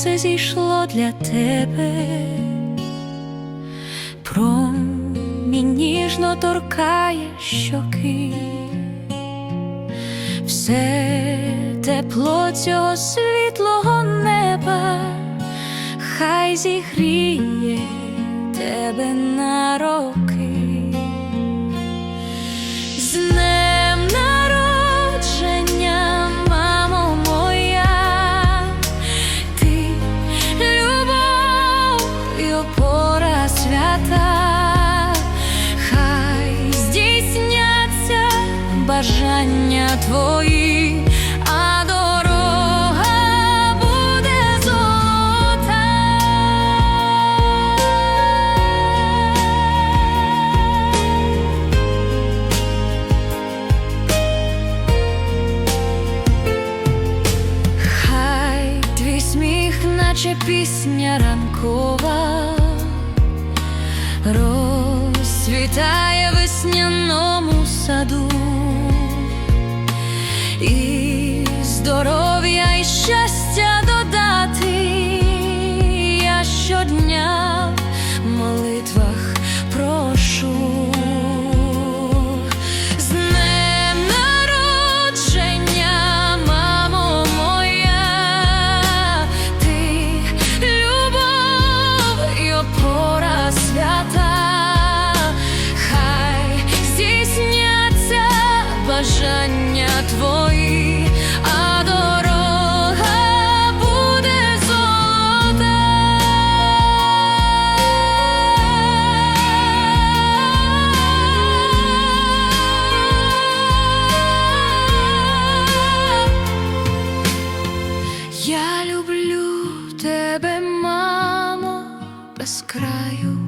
сонце зійшло для тебе, промінь ніжно торкає щоки, все тепло цього світлого неба, хай зігріє свята, хай здійсняться бажання твої, а дорога буде золота. Хай твій сміх, наче пісня ранкова, розцвітає весняному саду, і бажання твої, а дорога буде золота. Я люблю тебе, мамо, без краю,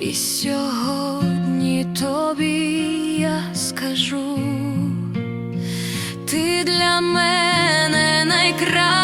і сьогодні тобі скажу, ти для мене найкраща.